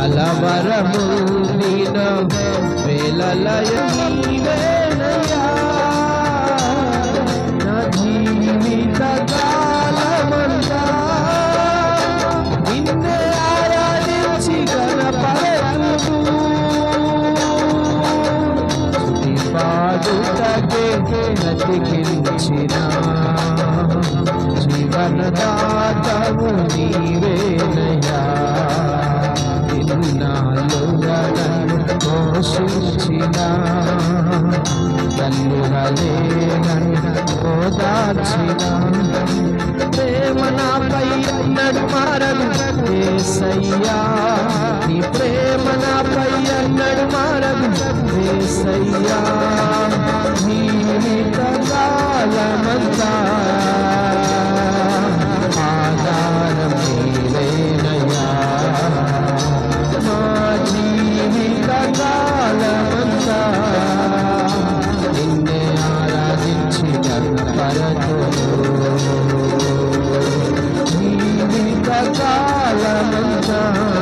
కలవరము నీన వేలలయ నీవేనయ్యా నా జీవిత కాలమంతా నిన్నే ఆరాధించి గణపరతుడు పాడుటకే బ్రతికించిన జీవనదాతవు పోషించిన తల్లులలే నన్ను ఓదార్చిన ప్రేమ నాపై అన్నడు ఏసయ్యా. నీ ప్రేమ నాపై అన్నడు మారదు ఏసయ్యా. పరతులు కాలమంతా